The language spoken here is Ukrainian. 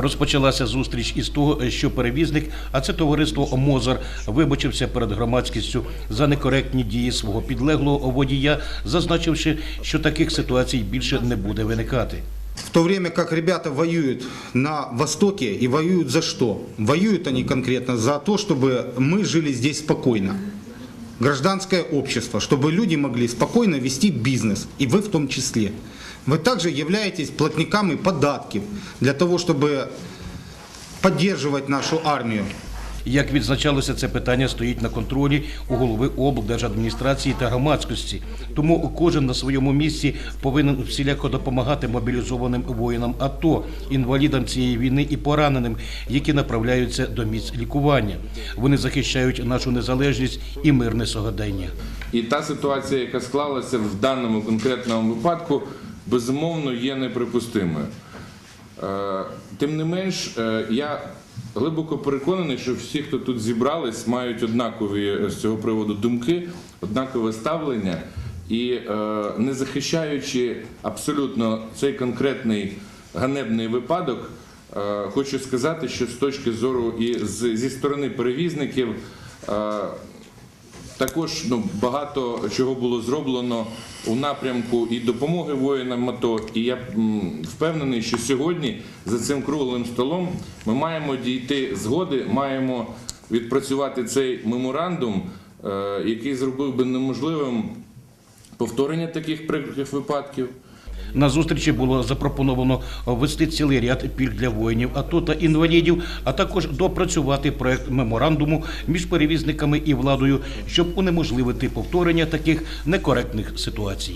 Розпочалася зустріч із того, що перевізник, а це товариство Мозар, вибачився перед громадськістю за некоректні дії свого підлеглого водія, зазначивши, що таких ситуацій більше не буде виникати. В то время как ребята воюют на Востоке и воюют за что? Воюют они конкретно за то, чтобы мы жили здесь спокойно. Гражданское общество, чтобы люди могли спокойно вести бизнес, и вы в том числе. Вы также являетесь платниками податков для того, чтобы поддерживать нашу армию. Як відзначалося, це питання стоїть на контролі у голови облдержадміністрації та громадськості. Тому кожен на своєму місці повинен всіляко допомагати мобілізованим воїнам АТО, інвалідам цієї війни і пораненим, які направляються до місць лікування. Вони захищають нашу незалежність і мирне сьогодення. І та ситуація, яка склалася в даному конкретному випадку, безумовно є неприпустимою. Е, Тим не менш, е, я глибоко переконаний, що всі, хто тут зібрались, мають однакові е, з цього приводу думки, однакове ставлення. І не захищаючи абсолютно цей конкретний ганебний випадок, хочу сказати, що з точки зору і зі сторони перевізників. Також ну, багато чого було зроблено у напрямку і допомоги воїнам АТО. І я впевнений, що сьогодні за цим круглим столом ми маємо дійти згоди, маємо відпрацювати цей меморандум, е, який зробив би неможливим повторення таких прикрих випадків. На зустрічі було запропоновано ввести цілий ряд пільг для воїнів АТО та інвалідів, а також допрацювати проект меморандуму між перевізниками і владою, щоб унеможливити повторення таких некоректних ситуацій.